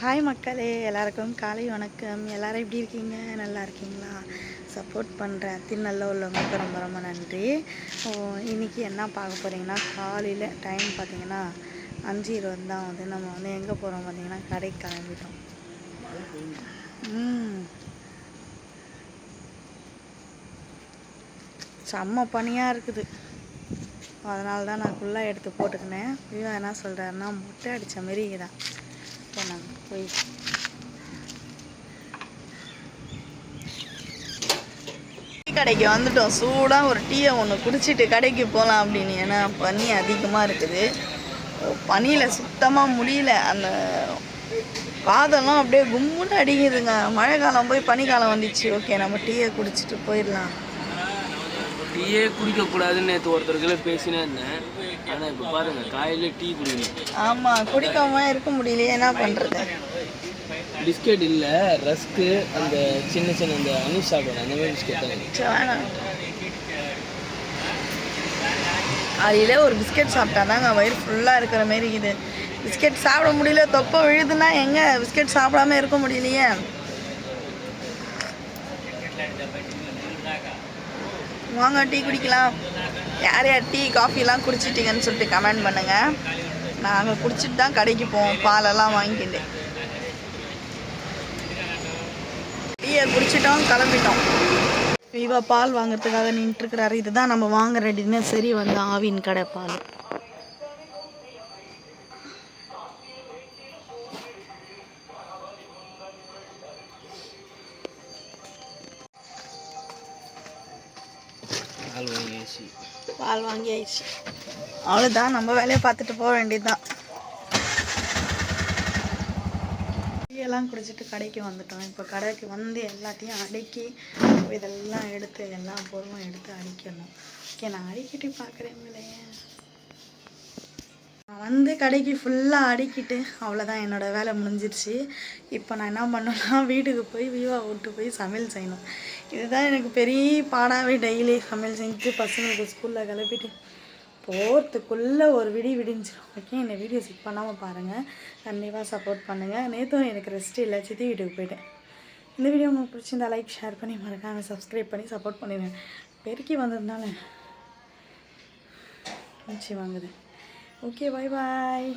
Hi மக்களே எல்லாருக்கும் காலை வணக்கம். எல்லாரும் எப்படி இருக்கீங்க? நல்லா இருக்கீங்களா? சப்போர்ட் பண்ணுற அத்தி நல்ல உள்ளவங்களுக்கு ரொம்ப ரொம்ப நன்றி. ஓ, இன்னைக்கு என்ன பார்க்க போகிறீங்கன்னா காலையில் டைம் பார்த்தீங்கன்னா அஞ்சு இருபது தான் வந்து நம்ம வந்து எங்கே போகிறோம் பார்த்தீங்கன்னா கடைக்கு கிளம்பிட்டோம். செம்ம பனியாக இருக்குது. அதனால தான் நான் ஃபுல்லாக எடுத்து போட்டுக்கினேன். ஐயோ என்ன சொல்கிறாருன்னா முட்டை அடித்த மாரி தான் இப்போ நாங்கள் போய். டீ கடைக்கு வந்துட்டோம். சூடாக ஒரு டீயை ஒன்று குடிச்சிட்டு கடைக்கு போகலாம் அப்படின்னு. ஏன்னா பனி அதிகமாக இருக்குது. பனியில் சுத்தமாக முடியல. அந்த காதெல்லாம் அப்படியே கும்முன்னு அடிக்குதுங்க. மழை காலம் போய் பனிக்காலம் வந்துச்சு. ஓகே நம்ம டீயை குடிச்சிட்டு போயிடலாம். டீயே குடிக்க கூடாதுன்னு நேற்று ஒருத்தருக்குள்ள பேசினே இருந்தேன் ஆனால் இப்போ பாருங்க காலையில டீ குடிக்கணும். ஆமாம் குடிக்காம இருக்க முடியலையே என்ன பண்ணுறது பிஸ்கெட் இல்லை ரஸ்க்கு அந்த சின்ன சின்ன அந்த அனுஷ் சாப்பிட்ற அந்த மாதிரி பிஸ்கெட் தான். வேணாம். காலையில் ஒரு பிஸ்கெட் சாப்பிட்டா தாங்க வயிறு ஃபுல்லாக இருக்கிற மாரி இருக்குது. பிஸ்கெட் சாப்பிட முடியல தொப்பை விழுதுன்னா எங்கே பிஸ்கெட் சாப்பிடாம இருக்க முடியலையே? வாங்க டீ குடிக்கலாம். யார் யார் டீ காஃபிலாம் குடிச்சிட்டிங்கன்னு சொல்லிட்டு கமெண்ட் பண்ணுங்கள் நாங்கள் குடிச்சிட்டு தான் கடைக்கு போவோம். பாலெல்லாம் வாங்கிட்டு. டீயை குடிச்சிட்டோம் கிளம்பிட்டோம். வீவா பால் வாங்குறதுக்காக நின்றுருக்கிறாரு இதுதான் நம்ம வாங்குற டின்னர் சரி வந்து ஆவின் கடை பால். வாங்கியாச்சு. பால் வாங்கி ஆயிடுச்சு அவ்வளோதான் நம்ம வேலையை பார்த்துட்டு போக வேண்டியதுதான். டீயெல்லாம் குடிச்சிட்டு கடைக்கு வந்துட்டோம். இப்போ கடைக்கு வந்து எல்லாத்தையும் அடுக்கி இதெல்லாம் எடுத்து எல்லா பொருளும் எடுத்து அடிக்கணும். ஓகே நான் அடிக்கிட்டு பார்க்குறேங்களே வந்து கடைக்கு ஃபுல்லாக அடிக்கிட்டு அவ்வளோதான் என்னோடய வேலை முடிஞ்சிருச்சு. இப்போ நான் என்ன பண்ணேன்னா வீட்டுக்கு போய் வீவா விட்டு போய் சமையல் செய்யணும். இதுதான் எனக்கு பெரிய பாடாவே டெய்லி சமையல் செஞ்சு பசங்களுக்கு ஸ்கூலில் கிளப்பிட்டு போகிறதுக்குள்ளே ஒரு விடி விடிஞ்சிடும் ஓகே இந்த வீடியோ ஸ்கிப் பண்ணாமல் பாருங்கள் கண்டிப்பாக சப்போர்ட் பண்ணுங்கள் நேற்றும் எனக்கு ரெஸ்ட் இல்லை சித்தி வீட்டுக்கு போயிட்டேன். இந்த வீடியோ உங்களுக்கு பிடிச்சிருந்தா லைக் ஷேர் பண்ணி மறக்காம சப்ஸ்கிரைப் பண்ணி சப்போர்ட் பண்ணிடுங்க. பெருக்கி வந்ததுனால மூச்சு வாங்குது. ஓகே பாய் பாய்